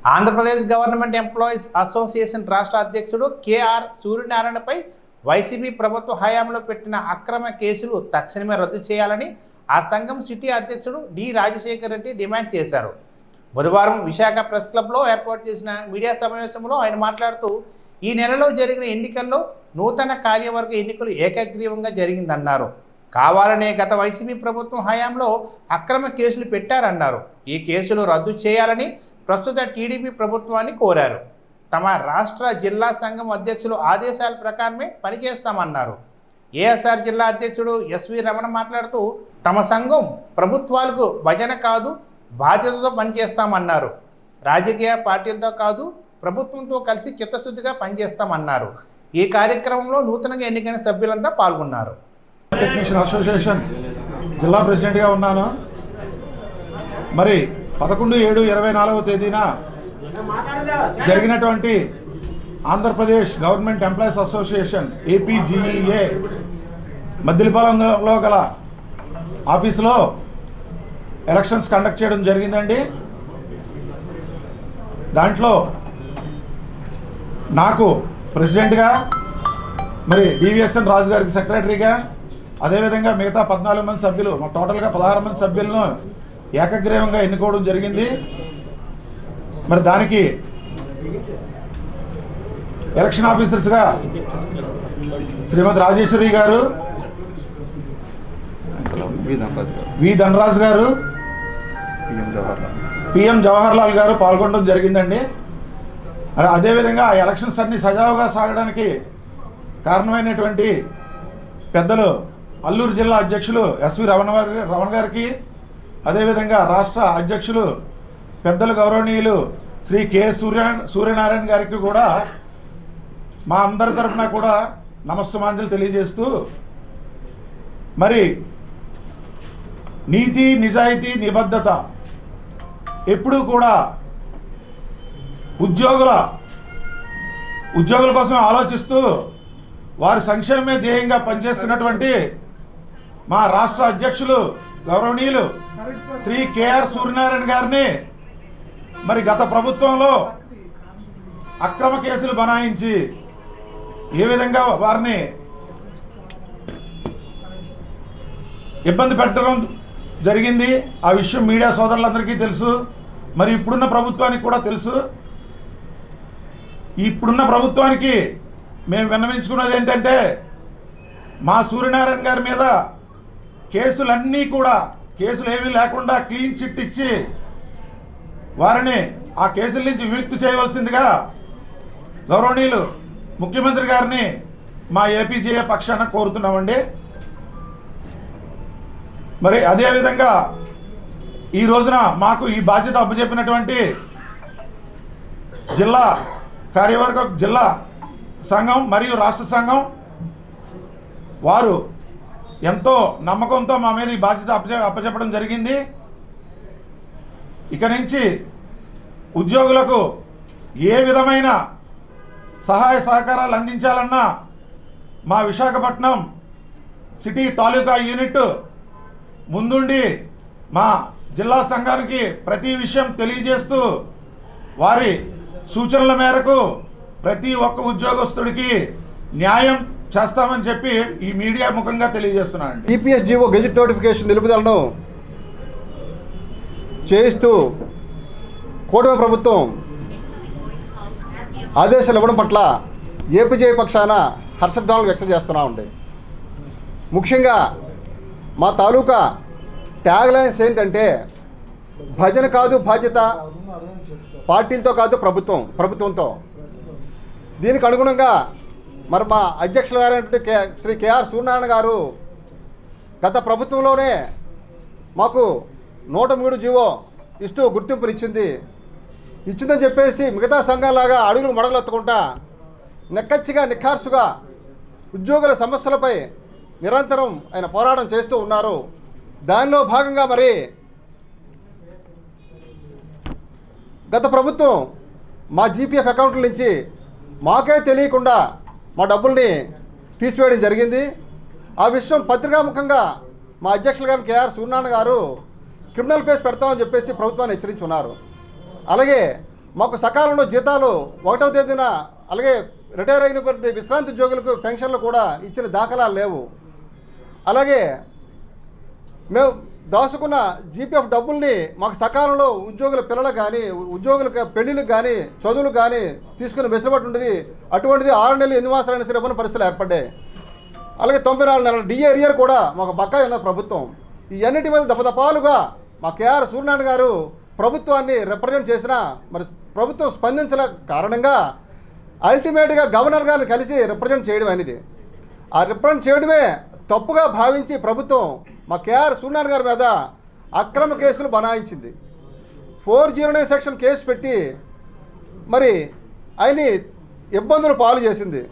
Andhra Pradesh government employees association రాష్ట్ర అధ్యక్షుడు KR సూర్యనారాయణపై YCP ప్రభుత్వ హయాంలో పెట్టిన అక్రమ కేసులు తక్షణమే రద్దు చేయాలని ఆ సంఘం సిటీ అధ్యక్షుడు డి. రాజశేఖర్ రెడ్డి డిమాండ్ చేశారు. బుధవారం విశాఖ ప్రెస్ క్లబ్లో ఏర్పాటు చేసిన మీడియా సమావేశంలో ఆయన మాట్లాడుతూ ఈ నెలలో జరిగిన ఎన్నికల్లో నూతన కార్యవర్గ ఎన్నికలు ఏకగ్రీవంగా జరిగిందన్నారు. కావాలనే గత వైసీపీ ప్రభుత్వం హయాంలో అక్రమ కేసులు పెట్టారన్నారు. ఈ కేసులు రద్దు చేయాలని ప్రస్తుత టీడీపీ ప్రభుత్వాన్ని కోరారు. తమ రాష్ట్ర జిల్లా సంఘం అధ్యక్షులు ఆదేశాల ప్రకారమే పనిచేస్తామన్నారు. ఏఎస్ఆర్ జిల్లా అధ్యక్షుడు ఎస్వి రమణ మాట్లాడుతూ తమ సంఘం ప్రభుత్వాలకు భజన కాదు బాధ్యతతో పనిచేస్తామన్నారు. రాజకీయ పార్టీలతో కాదు ప్రభుత్వంతో కలిసి చిత్తశుద్ధిగా పనిచేస్తామన్నారు. ఈ కార్యక్రమంలో నూతనంగా ఎన్నికైన సభ్యులంతా పాల్గొన్నారు. టెక్నీషియన్ అసోసియేషన్ జిల్లా ప్రెసిడెంట్గా ఉన్నాను. మరి పదకొండు ఏడు ఇరవై నాలుగవ తేదీన జరిగినటువంటి Andhra Pradesh government employees association APGEA మద్దిలిపాలెంలో గల ఆఫీసులో ఎలక్షన్స్ కండక్ట్ చేయడం జరిగిందండి. దాంట్లో నాకు ప్రెసిడెంట్గా మరి డివిఎస్ఎన్ రాజు గారికి సెక్రటరీగా అదేవిధంగా మిగతా పద్నాలుగు మంది సభ్యులు మా టోటల్గా పదహారు మంది సభ్యులను ఏకగ్రీవంగా ఎన్నుకోవడం జరిగింది. మరి దానికి ఎలక్షన్ ఆఫీసర్స్గా శ్రీమతి రాజేశ్వరి గారు వి ధనరాజ్ గారు. పిఎం జవహర్లాల్. పిఎం జవహర్ లాల్ గారు పాల్గొనడం జరిగిందండి. మరి అదేవిధంగా ఆ ఎలక్షన్స్ అన్ని సజావుగా సాగడానికి కారణమైనటువంటి పెద్దలు అల్లూరు జిల్లా అధ్యక్షులు ఎస్వి రమణ గారి రమణ గారికి అదేవిధంగా రాష్ట్ర అధ్యక్షులు పెద్దలు గౌరవనీయులు శ్రీ కె సూర్య సూర్యనారాయణ గారికి కూడా మా అందరి తరఫున కూడా నమస్తమాంజలు తెలియజేస్తూ మరి నీతి నిజాయితీ నిబద్ధత ఎప్పుడూ కూడా ఉద్యోగుల ఉద్యోగుల కోసం ఆలోచిస్తూ వారి సంక్షేమమే ధ్యేయంగా పనిచేస్తున్నటువంటి మా రాష్ట్ర అధ్యక్షులు గౌరవనీయులు శ్రీ కేఆర్ సూర్యనారాయణ గారిని మరి గత ప్రభుత్వంలో అక్రమ కేసులు బనాయించి ఏ విధంగా వారిని ఇబ్బంది పెట్టడం జరిగింది ఆ విషయం మీడియా సోదరులందరికీ తెలుసు మరి ఇప్పుడున్న ప్రభుత్వానికి కూడా తెలుసు. ఇప్పుడున్న ప్రభుత్వానికి మేము విన్నవించుకున్నది ఏంటంటే మా సూర్యనారాయణ గారి మీద కేసులన్నీ కూడా కేసులు ఏమీ లేకుండా క్లీన్ చిట్ ఇచ్చి వారిని ఆ కేసుల నుంచి విముక్తి చేయవలసిందిగా గౌరవనీయులు ముఖ్యమంత్రి గారిని మా ఏపీజేఏ పక్షాన కోరుతున్నామండి. మరి అదేవిధంగా ఈ రోజున మాకు ఈ బాధ్యత అప్పచెప్పినటువంటి జిల్లా కార్యవర్గ జిల్లా సంఘం మరియు రాష్ట్ర సంఘం వారు ఎంతో నమ్మకంతో మా మీద ఈ బాధ్యత అప్పచె అప్పచెప్పడం జరిగింది. ఇక నుంచి ఉద్యోగులకు ఏ విధమైన సహాయ సహకారాలు అందించాలన్నా మా విశాఖపట్నం సిటీ తాలూకా యూనిట్ ముందుండి మా జిల్లా సంఘానికి ప్రతి విషయం తెలియజేస్తూ వారి సూచనల మేరకు ప్రతి ఒక్క ఉద్యోగస్తుడికి న్యాయం చేస్తామని చెప్పి ఈ మీడియా ముఖంగా తెలియజేస్తున్నాను ఈపీఎస్ జీవో గెజిట్ నోటిఫికేషన్ నిలుపుదలను చేయిస్తూ కూటమి ప్రభుత్వం ఆదేశాలు ఇవ్వడం పట్ల ఏపీజే పక్షాన హర్షధ్వానాలు వ్యక్తం చేస్తున్నా ఉండే ముఖ్యంగా మా తాలూకా ట్యాగ్ లైన్స్ ఏంటంటే భజన కాదు బాధ్యత పార్టీలతో కాదు ప్రభుత్వం ప్రభుత్వంతో. దీనికి అనుగుణంగా మరి మా అధ్యక్షులు గారైనటువంటి కే శ్రీ కేఆర్ సూర్యనారాయణ గారు గత ప్రభుత్వంలోనే మాకు నూట మూడు జీవో ఇస్తూ గుర్తింపునిచ్చింది ఇచ్చిందని చెప్పేసి మిగతా సంఘాలాగా అడుగులు మడగలెత్తుకుంటా నెక్కచ్చిగా నిఖార్సుగా ఉద్యోగుల సమస్యలపై నిరంతరం ఆయన పోరాటం చేస్తూ ఉన్నారు. దానిలో భాగంగా మరి గత ప్రభుత్వం మా జీపీఎఫ్ అకౌంట్ల నుంచి మాకే తెలియకుండా మా డబ్బుల్ని తీసివేయడం జరిగింది. ఆ విషయం పత్రికాముఖంగా మా అధ్యక్షులు గారు కేఆర్ సూర్యనారాయణ గారు క్రిమినల్ కేసు పెడతామని చెప్పేసి ప్రభుత్వాన్ని హెచ్చరించి ఉన్నారు అలాగే మాకు సకాలంలో జీతాలు ఒకటవ తేదీన అలాగే రిటైర్ అయినటువంటి విశ్రాంతి ఉద్యోగులకు పెన్షన్లు కూడా ఇచ్చిన దాఖలాలు లేవు. అలాగే మేము దాచుకున్న జీపీఎఫ్ డబ్బుల్ని మాకు సకాలంలో ఉద్యోగుల పిల్లలకు కానీ ఉద్యోగుల పెళ్ళిళ్ళకి కానీ చదువులకు కానీ తీసుకుని వెసులుబాటు ఉండేది. అటువంటిది ఆరు నెలలు ఎనిమిది మాసాలైన సరే పరిస్థితులు ఏర్పడ్డాయి. అలాగే తొంభై నాలుగు నెలల డిఏ ఇయర్ కూడా మాకు బకాయి ఉన్నది ప్రభుత్వం. ఇవన్నిటి మీద దపదపాలుగా మా కేఆర్ సూర్యనారాయణ గారు ప్రభుత్వాన్ని రిప్రజెంట్ చేసిన మరి ప్రభుత్వం స్పందించిన కారణంగా అల్టిమేట్గా గవర్నర్ గారిని కలిసి రిప్రజెంట్ చేయడం అనేది. ఆ రిప్రజెంట్ చేయడమే తప్పుగా భావించి ప్రభుత్వం మా కేఆర్ సూర్యనారాయణ గారి మీద అక్రమ కేసులు బనాయించింది. Four zero nine section case పెట్టి మరి ఆయన్ని ఇబ్బందులు పాలు చేసింది.